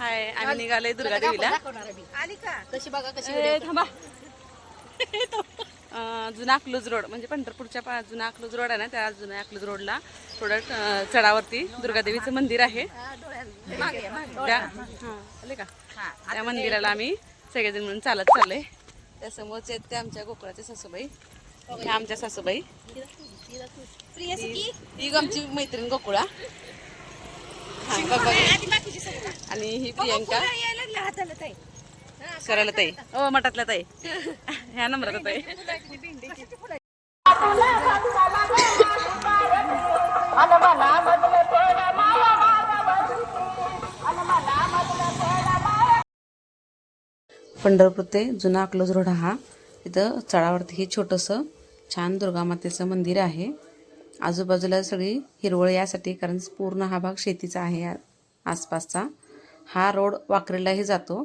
हाय आम्ही निघालोय दुर्गा देवीला. आली का? कशी बघा कशी थांबा. जुना अकलूज रोड म्हणजे पंढरपूरच्या पा- जुना अकलूज रोड आहे ना त्या जुन्या अकलूज रोडला थोडं चढावरती दुर्गादेवीचं मंदिर आहे. त्या हां, आले का? त्या मंदिराला आम्ही सगळेजण म्हणून चालत चाललोय. त्या समोरचे आहेत त्या आमच्या गोकुळाच्या सासूबाई. ह्या आमच्या सासूबाई. ही आमची मैत्रीण गोकुळा. आणि ही प्रियंका. ताई करायला ताई. ओ मठातल्या ताई. ह्या नंबरात ताई. पंढरपूर ते जुना अकलोज रोड हा. इथं चढावरती हे छोटंसं छान दुर्गामातेचं मंदिर आहे. आजूबाजूला सगळी हिरवळ यासाठी कारण पूर्ण हा भाग शेतीचा आहे आसपासचा. हा रोड वाकरेलाही जातो.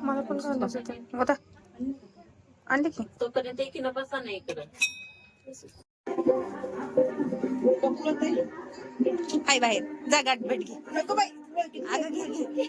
मला पण होतं आणली की? तोपर्यंत एकीनं बसा नाही हाय बाहेर. जा गाठ भेट घे. नको बाई. अगं घे घे.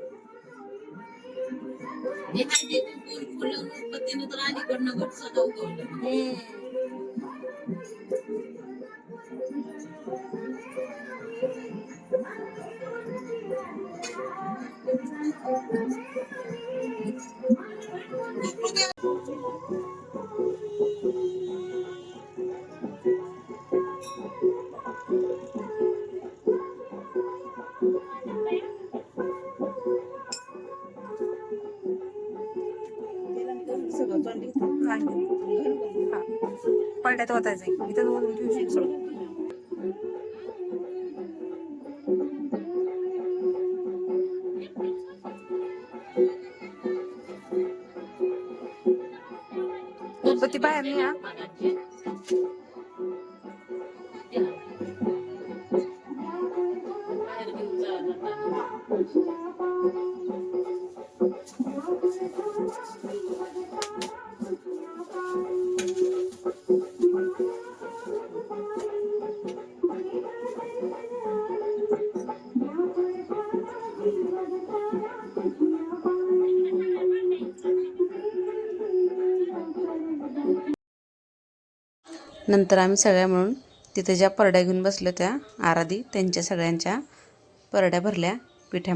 मिनिट ठेवते बाहेर सगळं पलट्यात पडल्यात वाचायचं इथं दोन दिवशी सोड गणपती बाहेर नाही नंतर आम्ही सगळ्या मिळून तिथे ज्या परड्या घेऊन बसल्या त्या आराधी त्यांच्या सगळ्यांच्या परड्या भरल्या पिठ्या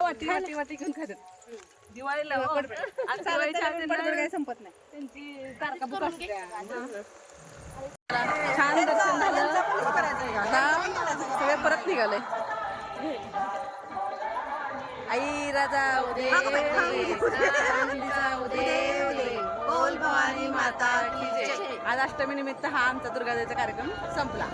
वाटी वाटी वाटी घेऊन खातात. दिवाळीला हो. आणि दिवाळीच्या आधी ना काही संपत नाही. त्यांची तारका बुक असते. छान दर्शन झालं. आता सगळे परत निघाले आई राजा उदे बोल भवानी माता की जय. आज अष्टमी निमित्त हा आमचा दुर्गादेवीचा कार्यक्रम संपला.